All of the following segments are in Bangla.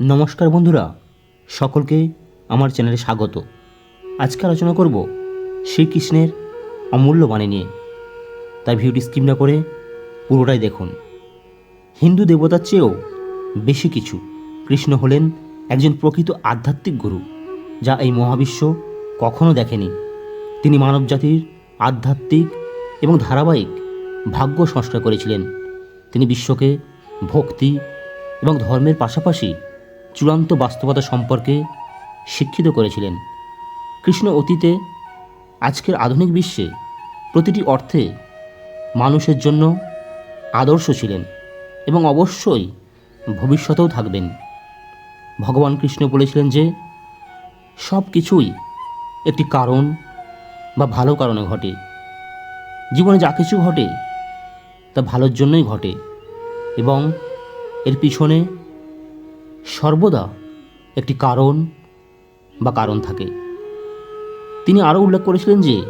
নমস্কার বন্ধুরা, সকলকে আমার চ্যানেলে স্বাগত। আজকে আলোচনা করব শ্রীকৃষ্ণের অমূল্য বাণী নিয়ে। তাই ভিডিওটি স্কিপ না করে পুরোটাই দেখুন। হিন্দু দেবতার চেয়েও বেশি কিছু। কৃষ্ণ হলেন একজন প্রকৃত আধ্যাত্মিক গুরু, যা এই মহাবিশ্ব কখনো দেখেনি। তিনি মানবজাতির আধ্যাত্মিক এবং ধারাবাহিক ভাগ্য সংস্কার করেছিলেন। তিনি বিশ্বকে ভক্তি এবং ধর্মের পাশাপাশি চূড়ান্ত বাস্তবতা সম্পর্কে শিক্ষিত করেছিলেন। কৃষ্ণ অতীতে, আজকের আধুনিক বিশ্বে প্রতিটি অর্থে মানুষের জন্য আদর্শ ছিলেন এবং অবশ্যই ভবিষ্যতেও থাকবেন। ভগবান কৃষ্ণ বলেছিলেন যে সব কিছুই একটি কারণ বা ভালো কারণে ঘটে। জীবনে যা কিছু ঘটে, তা ভালোর জন্যই ঘটে এবং এর পিছনে সর্বদা একটি কারণ বা কারণ থাকে। তিনি আরও উল্লেখ করেছিলেন যে,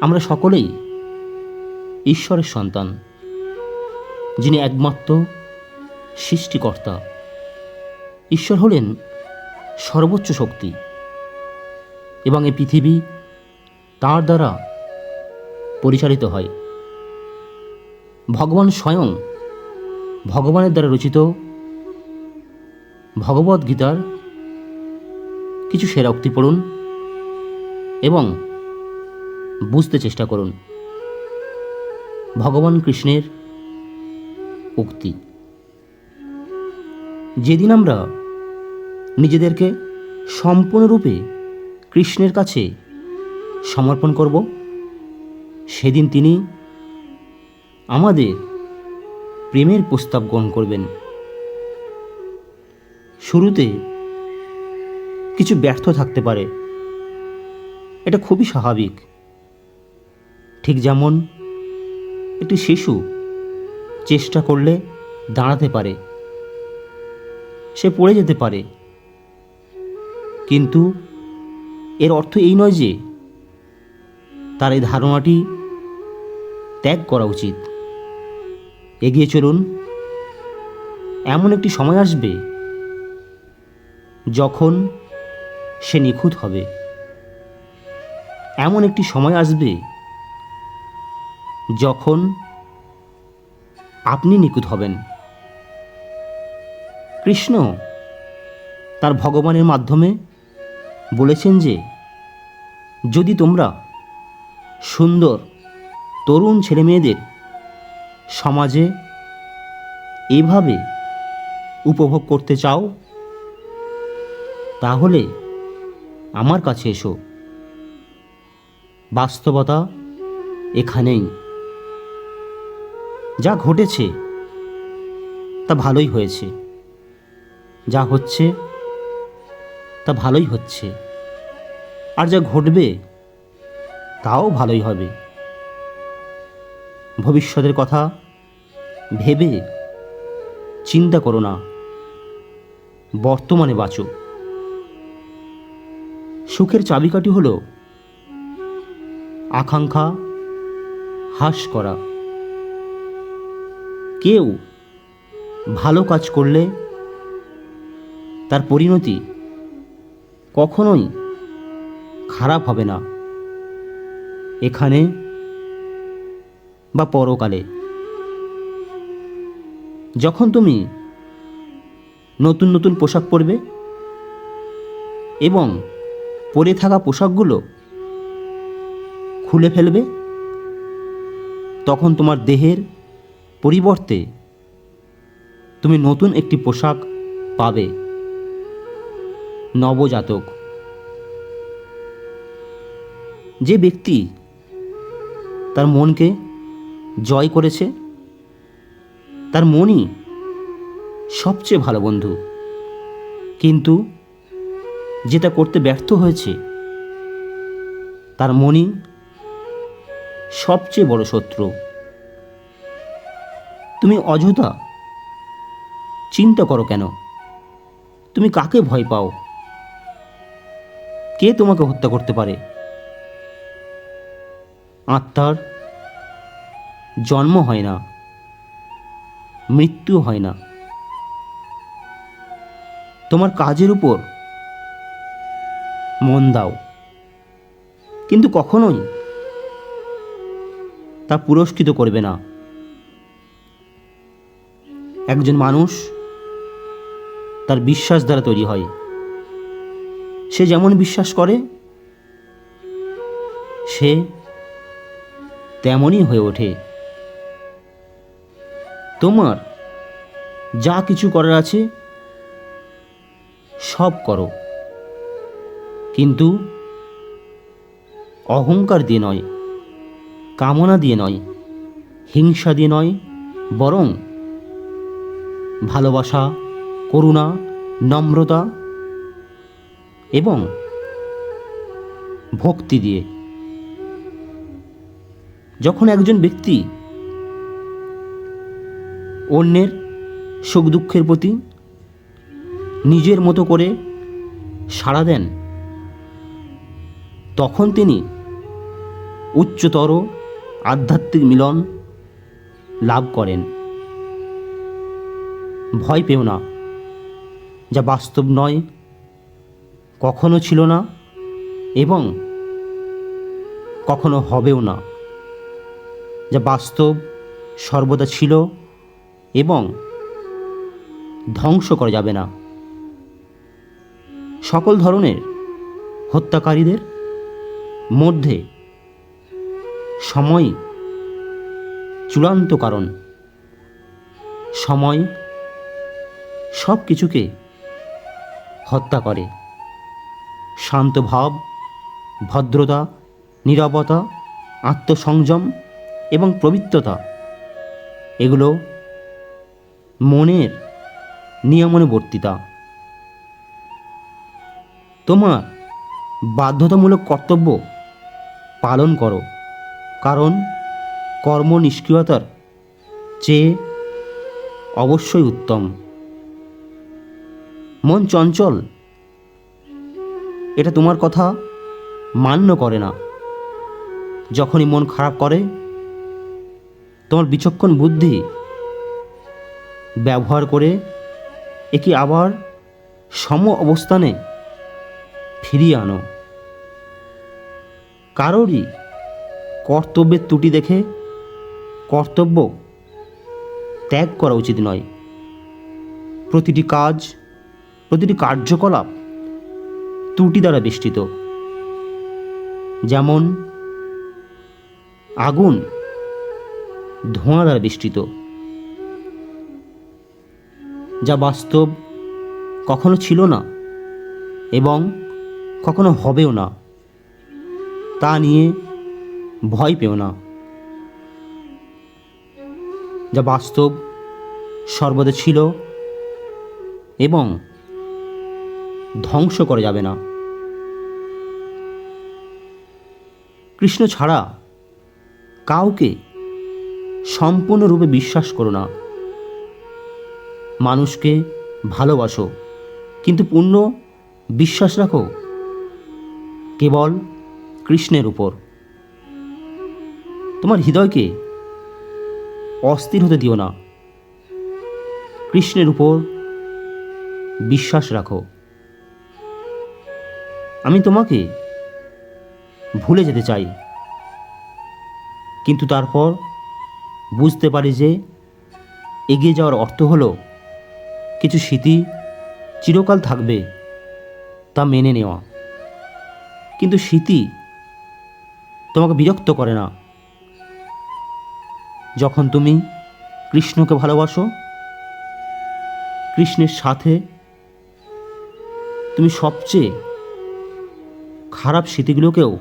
আমরা সকলেই ঈশ্বরের সন্তান, যিনি একমাত্র সৃষ্টিকর্তা। ঈশ্বর হলেন সর্বোচ্চ শক্তি এবং এই পৃথিবী তার দ্বারা পরিচালিত হয়। ভগবান স্বয়ং ভগবানের দ্বারা রচিত ভগবদ গীতার কিছু সেরা উক্তি পড়ুন এবং বুঝতে চেষ্টা করুন ভগবান কৃষ্ণের উক্তি। যেদিন আমরা নিজেদেরকে সম্পূর্ণরূপে কৃষ্ণের কাছে সমর্পণ করব, সেদিন তিনি আমাদের প্রেমের প্রস্তাব গ্রহণ করবেন। শুরুতে কিছু ব্যর্থ থাকতে পারে। এটা খুবই স্বাভাবিক। ঠিক যেমন একটি শিশু চেষ্টা করলে দাঁড়াতে পারে, সে পড়ে যেতে পারে। কিন্তু এর অর্থ এই নয় যে তার এই ধারণাটি ত্যাগ করা উচিত। এগিয়ে চলুন। এমন একটি সময় আসবে যখন সে নিখুঁত হবে। এমন একটি সময় আসবে যখন আপনি নিখুঁত হবেন। কৃষ্ণ তার ভগবানের মাধ্যমে বলেছেন যে, যদি তোমরা সুন্দর, তরুণ ছেলে মেয়েদের সমাজে এভাবে উপভোগ করতে চাও তাহলে আমার কাছে এসো। বাস্তবতা এখানেই। যা ঘটেছে, তা ভালোই হয়েছে। যা হচ্ছে, তা ভালোই হচ্ছে। আর যা ঘটবে, তাও ভালোই হবে। ভবিষ্যতের কথা ভেবে চিন্তা করো না। বর্তমানে বাঁচো। সুখের চাবিকাঠি হলো আকাঙ্ক্ষা, হ্রাস করা। কেউ ভালো কাজ করলে তার পরিণতি কখনোই খারাপ হবে না, এখানে বা পরকালে। যখন তুমি নতুন নতুন পোশাক পরবে এবং পরে থাকা পোশাকগুলো খুলে ফেলবে? তখন তোমার দেহের পরিবর্তে তুমি নতুন একটি পোশাক পাবে। নবজাতক। যে ব্যক্তি তার মনকে জয় করেছে, তার মনই সবচেয়ে ভালো বন্ধু। কিন্তু যেটা করতে ব্যর্থ হয়েছে, তার মনই সবচেয়ে বড় শত্রু। তুমি অযথা চিন্তা করো কেন? তুমি কাকে ভয় পাও? কে তোমাকে হত্যা করতে পারে? আত্মার জন্ম হয় না, মৃত্যু হয় না। তোমার কাজের উপর মন দাও। কিন্তু কখনোই তা পুরস্কৃত করবে না। একজন মানুষ তার বিশ্বাস দ্বারা তৈরি হয়। সে যেমন বিশ্বাস করে, সে তেমনই হয়ে ওঠে। তোমার যা কিছু করার আছে, সব করো। কিন্তু অহংকার দিয়ে নয়, কামনা দিয়ে নয়, হিংসা দিয়ে নয়, বরং ভালোবাসা, করুণা, নম্রতা এবং ভক্তি দিয়ে। যখন একজন ব্যক্তি অন্যের সুখ দুঃখের প্রতি নিজের মতো করে সাড়া দেন তখন তিনি উচ্চতর আধ্যাত্মিক মিলন লাভ করেন। ভয় পেও না, যা বাস্তব নয়, কখনো ছিল না এবং কখনো হবেও না, যা বাস্তব সর্বদা ছিল এবং ধ্বংস করা যাবে না। সকল ধরনের হত্যাকারীদের মধ্যে সময় চূড়ান্ত কারণ। সময় সব কিছুকে হত্যা করে। শান্ত ভাব, ভদ্রতা, নীরবতা, আত্মসংযম এবং পবিত্রতা, এগুলো মনের নিয়মানুবর্তিতা। তোমার বাধ্যতামূলক কর্তব্য পালন করো। কারণ কর্ম নিষ্ক্রিয়তার চেয়ে অবশ্যই উত্তম। মন চঞ্চল। এটা তোমার কথা মান্য করে না। যখনই মন খারাপ করে, তোমার বিচক্ষণ বুদ্ধি ব্যবহার করে একে আবার সম অবস্থানে ফিরিয়ে আনো। কারোরই কর্তব্যের ত্রুটি দেখে কর্তব্য ত্যাগ করা উচিত নয়। প্রতিটি কাজ, প্রতিটি কার্যকলাপ ত্রুটি দ্বারা বেষ্টিত। যেমন, আগুন ধোঁয়া দ্বারা বেষ্টিত। যা বাস্তব কখনো ছিল না এবং কখনো হবেও না। তা নিয়ে ভয় পেও না। যা বাস্তব সর্বদা ছিল এবং ধ্বংস করা যাবে না। কৃষ্ণ ছাড়া কাউকে সম্পূর্ণরূপে বিশ্বাস করো না। মানুষকে ভালোবাসো, কিন্তু পূর্ণ বিশ্বাস রাখো। কেবল কৃষ্ণের উপর। তোমার হৃদয়কে অস্থির হতে দিও না। কৃষ্ণের উপর বিশ্বাস রাখো। আমি তোমাকে ভুলে যেতে চাই। কিন্তু তারপর বুঝতে পারি যে এগিয়ে যাওয়ার অর্থ হলো কিছু স্মৃতি চিরকাল থাকবে তা মেনে নেওয়া। কিন্তু স্মৃতি তোমাকে বিরক্ত করে না। যখন তুমি কৃষ্ণকে ভালোবাসো, কৃষ্ণের সাথে তুমি সবচেয়ে খারাপ স্মৃতিগুলোকেও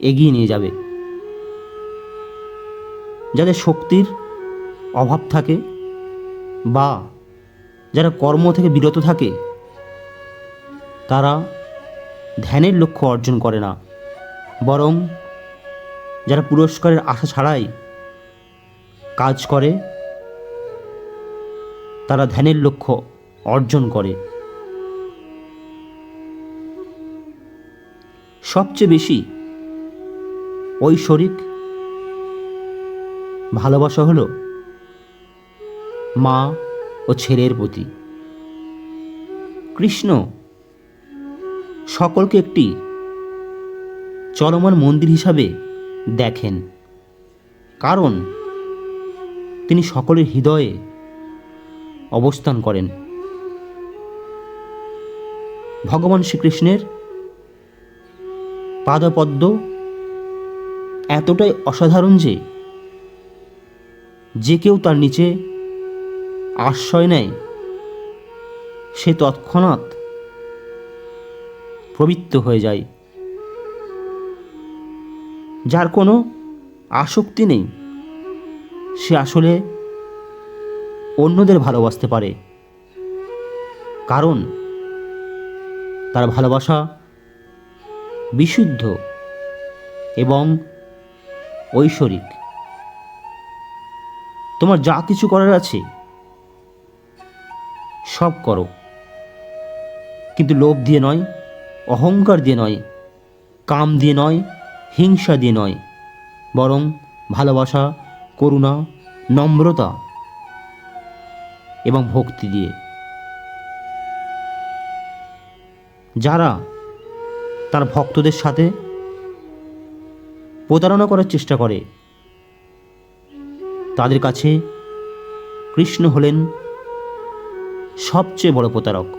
এগিয়ে নিয়ে যাবে। যাদের শক্তির অভাব থাকে বা যারা কর্ম থেকে বিরত থাকে, তারা ধ্যানের লক্ষ্য অর্জন করে না। বরং যারা পুরস্কারের আশা ছাড়াই কাজ করে, তারা ধ্যানের লক্ষ্য অর্জন করে। সবচেয়ে বেশি ঐশ্বরিক ভালোবাসা হলো মা ও ছেলের প্রতি। কৃষ্ণ সকলকে একটি চলমান মন্দির হিসাবে দেখেন। কারণ তিনি সকলের হৃদয়ে অবস্থান করেন। ভগবান শ্রীকৃষ্ণের পাদপদ্ম এতটাই অসাধারণ যে যে কেউ তার নিচে আশ্রয় নেয়, সে তৎক্ষণাৎ প্রবৃত্ত হয়ে যায়। যার কোনো আসক্তি নেই। সে আসলে অন্যদের ভালোবাসতে পারে। কারণ তার ভালোবাসা বিশুদ্ধ এবং ঐশ্বরিক। তোমার যা কিছু করার আছে, সব করো। কিন্তু লোভ দিয়ে নয়, অহংকার দিয়ে নয়, কাম দিয়ে নয় হিংসা দিয়ে নয়, বরং ভালোবাসা, করুণা, নম্রতা এবং ভক্তি দিয়ে। যারা তার ভক্তদের সাথে প্রতারণা করার চেষ্টা করে, তাদের কাছে কৃষ্ণ হলেন সবচেয়ে বড় প্রতারক।